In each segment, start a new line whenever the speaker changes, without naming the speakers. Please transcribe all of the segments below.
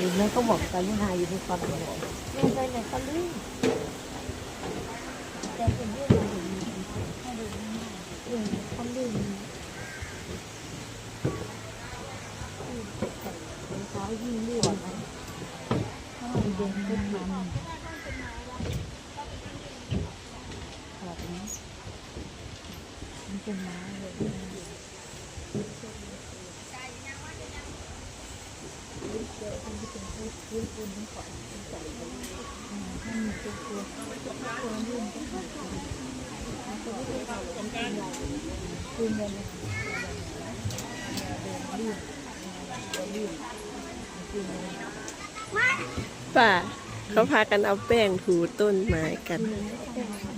เห็นไหมเขาบอกการุณาอยู่ในความสงบไม่ไปไหนก็ลืมแต่เป็นเรื่องอื่นถ้าลืมเรื่องความลืมเป็นเช้ายิ่งลืมไหมถ้าเราเดินขึ้นมาขอบนี้มันเป็นไม้ เลย
ป่าเขาพากันเอาแป้งถูต้นไม้กัน
นี่เรื่องจะพาไปไล่ตายายที่ไปอยู่มันก็เป็นยังไงที่เป็นอยู่กัน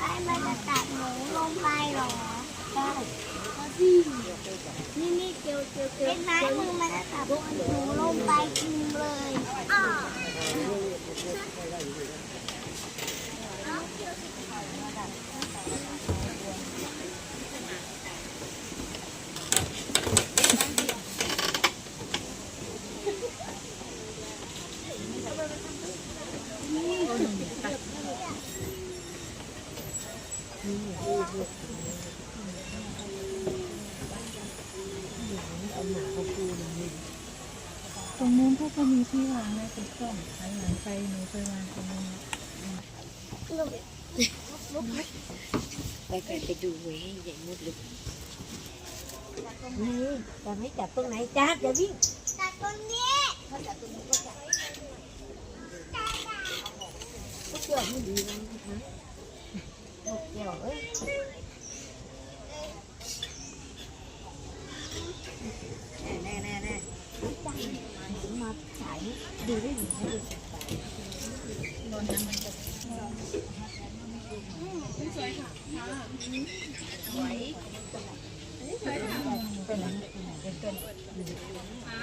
ไม้มันจะตัดหนูลงไปเหรอ
ใช่
นี่นี่เกียวเกียวเกียวเป็นไม้มือมันจะตัดหนูลงไปกินเลยอ้า
ตรงนู้นเขาก็มีที่วางนะเป็นกล้องหันหลังไปหนูไปวางตรงนู้นนะ
ไปไปไปดูไว้ให้ใหญ่มุดเลยนี่แต่ไม่จับตรงไหนจ้าอย่าวิ่ง
ตัดตรงนี้
ถ้าจับตรงนี้ก็จับลูกเกี่ยวไม่ดีนะลูกเกี่ยวน่แน่แน่จังมาขายดูได้ดีนะ ดูเป็นอะไรเป็นต้น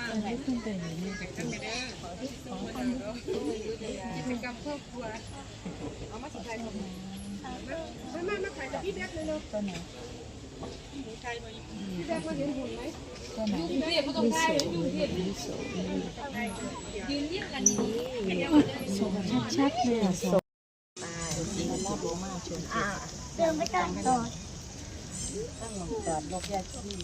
มันไม่ขึ้นไปอย่างนี้
ไม่ไม่มาขายจากพี่แบ๊กเลยเนาะ
ต้นไหน
พี่แบ๊กมาเห็นหุ่นไหม
ต้นไหนส่งชัดๆเลยอะส่ง
อ่า
เดินไปตัดต่อ
ตั้งหลังจอดรถยาที่